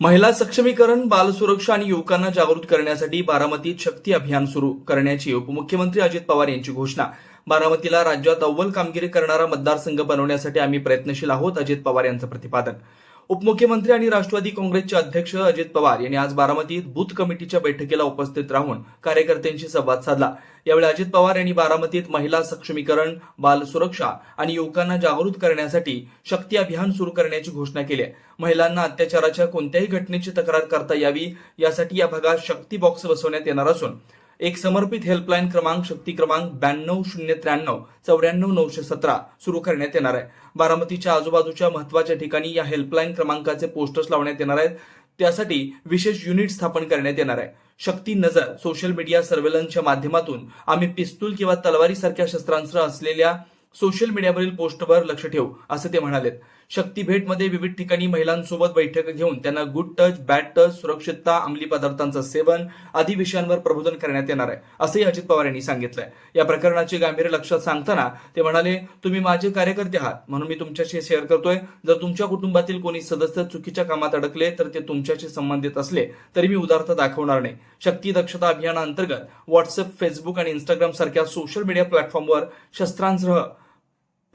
महिला सक्षमीकरण बालसुरक्षा आणि युवकांना जागृत करण्यासाठी बारामतीत शक्ती अभियान सुरू करण्याची उपमुख्यमंत्री अजित पवार यांची घोषणा. बारामतीला राज्यात अव्वल कामगिरी करणारा मतदारसंघ बनवण्यासाठी आम्ही प्रयत्नशील आहोत अजित पवार यांचं प्रतिपादन. उपमुख्यमंत्री आणि राष्ट्रवादी काँग्रेसचे अध्यक्ष अजित पवार यांनी आज बारामतीत बूथ कमिटीच्या बैठकीला उपस्थित राहून कार्यकर्त्यांशी संवाद साधला. यावेळी अजित पवार यांनी बारामतीत महिला सक्षमीकरण बाल सुरक्षा आणि युवकांना जागृत करण्यासाठी शक्ती अभियान सुरू करण्याची घोषणा केली महिलांना अत्याचाराच्या कोणत्याही घटनेची तक्रार करता यावी यासाठी या भागात शक्ती बॉक्स बसवण्यात येणार असून एक समर्पित हेल्पलाईन क्रमांक शक्ती क्रमांक ब्याण्णव शून्य त्र्याण्णव चौऱ्याण्णव नऊशे सतरा सुरू करण्यात येणार आहे. बारामतीच्या आजूबाजूच्या महत्त्वाच्या ठिकाणी या हेल्पलाईन क्रमांकाचे पोस्टर्स लावण्यात येणार आहेत. त्यासाठी विशेष युनिट स्थापन करण्यात येणार आहे. शक्ती नजर सोशल मीडिया सर्वेलन्सच्या माध्यमातून आम्ही पिस्तूल किंवा तलवारीसारख्या शस्त्रांसह असलेल्या सोशल मीडियावरील पोस्टवर लक्ष ठेवू असं ते म्हणालेत. शक्ती भेटमध्ये विविध ठिकाणी महिलांसोबत बैठक घेऊन त्यांना गुड टच बॅड टच सुरक्षितता अंमली पदार्थांचं सेवन आदी विषयांवर प्रबोधन करण्यात येणार आहे असंही अजित पवार यांनी सांगितलंय. या प्रकरणाचे गांभीर्य लक्षात सांगताना ते म्हणाले तुम्ही माझे कार्यकर्ते आहात म्हणून मी तुमच्याशी शेअर करतोय. जर तुमच्या कुटुंबातील कोणी सदस्य चुकीच्या कामात अडकले तर ते तुमच्याशी संबंधित असले तरी मी उदारता दाखवणार नाही. शक्ती दक्षता अभियानाअंतर्गत व्हॉट्सअप फेसबुक आणि इंस्टाग्राम सारख्या सोशल मीडिया प्लॅटफॉर्मवर शस्त्रांसह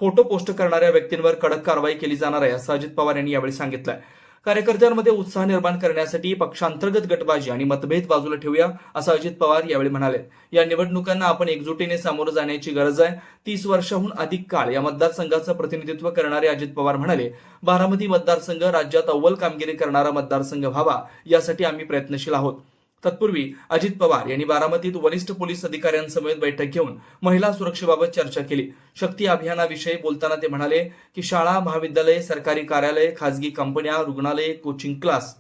फोटो पोस्ट करणाऱ्या व्यक्तींवर कडक कारवाई केली जाणार आहे असं अजित पवार यांनी यावेळी सांगितलं कार्यकर्त्यांमध्ये उत्साह निर्माण करण्यासाठी पक्षांतर्गत गटबाजी आणि मतभेद बाजूला ठेवूया असं अजित पवार यावेळी म्हणाले. या निवडणुकांना आपण एकजुटीने सामोरं जाण्याची गरज आहे. तीस वर्षाहून अधिक काळ या मतदारसंघाचं प्रतिनिधित्व करणारे अजित पवार म्हणाले बारामती मतदारसंघ राज्यात अव्वल कामगिरी करणारा मतदारसंघ व्हावा यासाठी आम्ही प्रयत्नशील आहोत. तत्पूर्वी अजित पवार यांनी बारामतीत वरिष्ठ पोलीस अधिकाऱ्यांसमवेत बैठक घेऊन महिला सुरक्षेबाबत चर्चा केली. शक्ती अभियानाविषयी बोलताना ते म्हणाले की शाळा महाविद्यालये सरकारी कार्यालय खासगी कंपन्या रुग्णालये कोचिंग क्लास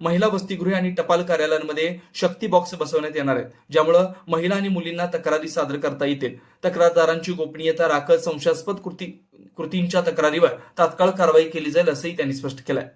महिला वसतिगृहे आणि टपाल कार्यालयांमध्ये शक्ती बॉक्स बसवण्यात येणार आहेत. ज्यामुळे महिला आणि मुलींना तक्रारी सादर करता येतील. तक्रारदारांची गोपनीयता राखत संशयास्पद कृती कृतींच्या तक्रारीवर तात्काळ कारवाई केली जाईल असंही त्यांनी स्पष्ट केलंय.